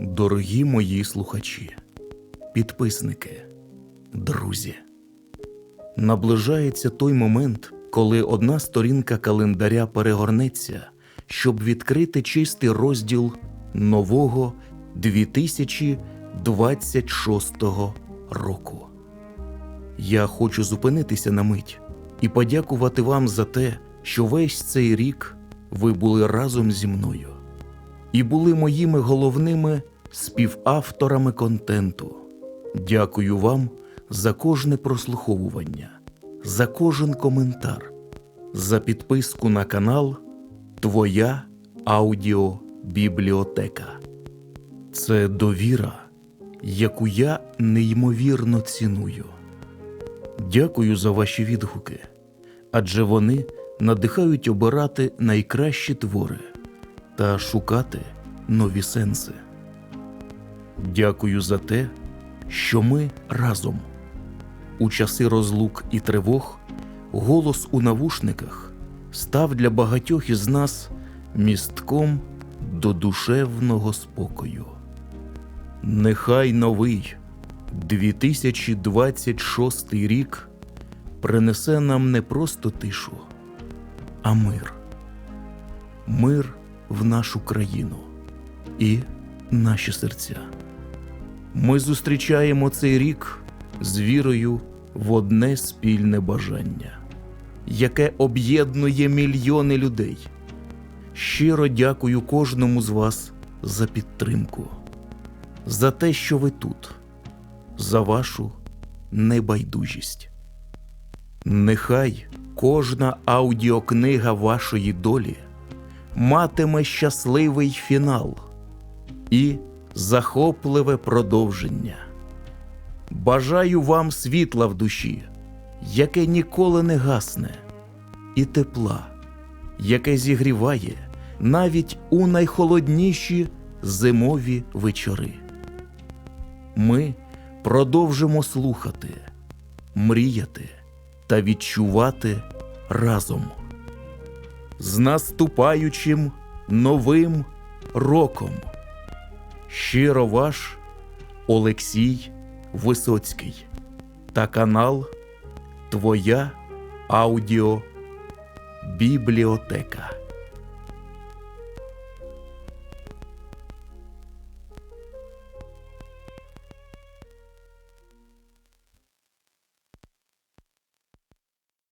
Дорогі мої слухачі, підписники, друзі, наближається той момент, коли одна сторінка календаря перегорнеться, щоб відкрити чистий розділ нового 2026 року. Я хочу зупинитися на мить і подякувати вам за те, що весь цей рік ви були разом зі мною і були моїми головними співавторами контенту. Дякую вам за кожне прослуховування, за кожен коментар, за підписку на канал Твоя аудіобібліотека. Це довіра, яку я неймовірно ціную. Дякую за ваші відгуки, адже вони надихають обирати найкращі твори та шукати нові сенси. Дякую за те, що ми разом. У часи розлук і тривог голос у навушниках став для багатьох із нас містком до душевного спокою. Нехай новий 2026 рік принесе нам не просто тишу, а мир. Мир в нашу країну і наші серця. Ми зустрічаємо цей рік з вірою в одне спільне бажання, яке об'єднує мільйони людей. Щиро дякую кожному з вас за підтримку, за те, що ви тут, за вашу небайдужість. Нехай кожна аудіокнига вашої долі матиме щасливий фінал і захопливе продовження. Бажаю вам світла в душі, яке ніколи не гасне, і тепла, яке зігріває навіть у найхолодніші зимові вечори. Ми продовжимо слухати, мріяти та відчувати разом. З наступаючим новим роком. Щиро ваш Олексій Висоцький та канал Твоя аудіобібліотека.